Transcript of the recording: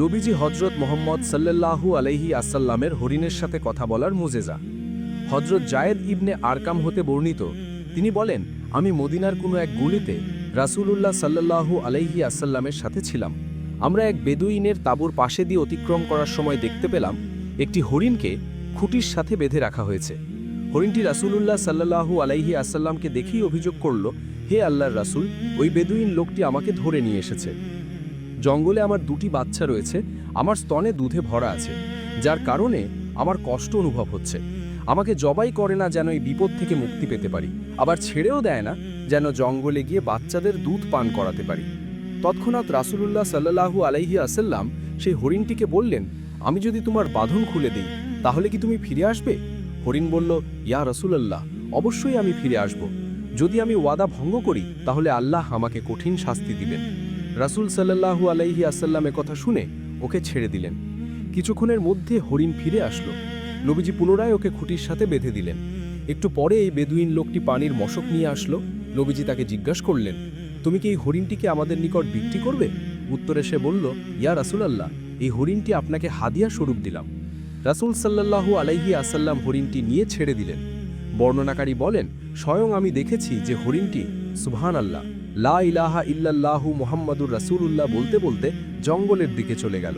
নবীজি হজরত মোহাম্মদ সাল্লাল্লাহু আলাইহি আসাল্লামের হরিণের সাথে কথা বলার মুজেজা। হজরত জায়েদ ইবনে আরকাম হতে বর্ণিত, তিনি বলেন, আমি মদিনার কোনো এক গুলিতে রাসূলুল্লাহ সাল্লাল্লাহু আলাইহি আসাল্লামের সাথে ছিলাম। আমরা এক বেদুইনের তাঁবুর পাশে দিয়ে অতিক্রম করার সময় দেখতে পেলাম, একটি হরিণকে খুঁটির সাথে বেঁধে রাখা হয়েছে। হরিণটি রাসূলুল্লাহ সাল্লাল্লাহু আলাইহি আসাল্লামকে দেখেই অভিযোগ করল, হে আল্লাহর রাসূল, ওই বেদুইন লোকটি আমাকে ধরে নিয়ে এসেছে। জঙ্গলে আমার দুটি বাচ্চা রয়েছে, আমার স্তনে দুধে ভরা আছে, যার কারণে আমার কষ্ট অনুভব হচ্ছে। আমাকে জবাই করে না যেন এই বিপদ থেকে মুক্তি পেতে পারি, আবার ছেড়েও দেয় না যেন জঙ্গলে গিয়ে বাচ্চাদের দুধ পান করাতে পারি। তৎক্ষণাৎ রাসূলুল্লাহ সাল্লাল্লাহু আলাইহি আসাল্লাম সেই হরিণটিকে বললেন, আমি যদি তোমার বাঁধন খুলে দিই, তাহলে কি তুমি ফিরে আসবে? হরিণ বলল, ইয়া রসুলাল্লাহ, অবশ্যই আমি ফিরে আসব। যদি আমি ওয়াদা ভঙ্গ করি, তাহলে আল্লাহ আমাকে কঠিন শাস্তি দিবেন। রাসূল সাল্লাল্লাহু আলাইহি আসাল্লাম কথা শুনে ওকে ছেড়ে দিলেন। কিছুক্ষণের মধ্যে হরিণ ফিরে আসলো। নবীজি পুনরায় ওকে খুঁটির সাথে বেঁধে দিলেন। একটু পরে এই বেদুইন লোকটি পানির মশক নিয়ে আসলো। নবীজি তাকে জিজ্ঞাসা করলেন, তুমি কি এই হরিণটিকে আমাদের নিকট বিক্রি করবে? উত্তরে সে বলল, ইয়া রাসূলাল্লাহ, এই হরিণটি আপনাকে হাদিয়া স্বরূপ দিলাম। রাসূল সাল্লাল্লাহু আলাইহি আসাল্লাম হরিণটি নিয়ে ছেড়ে দিলেন। বর্ণনাকারী বলেন, স্বয়ং আমি দেখেছি যে হরিণটি সুবহান আল্লাহ লা ইলাহা ইল্লাল্লাহু মুহাম্মাদুর রাসূলুল্লাহ বলতে বলতে জঙ্গলের দিকে চলে গেল।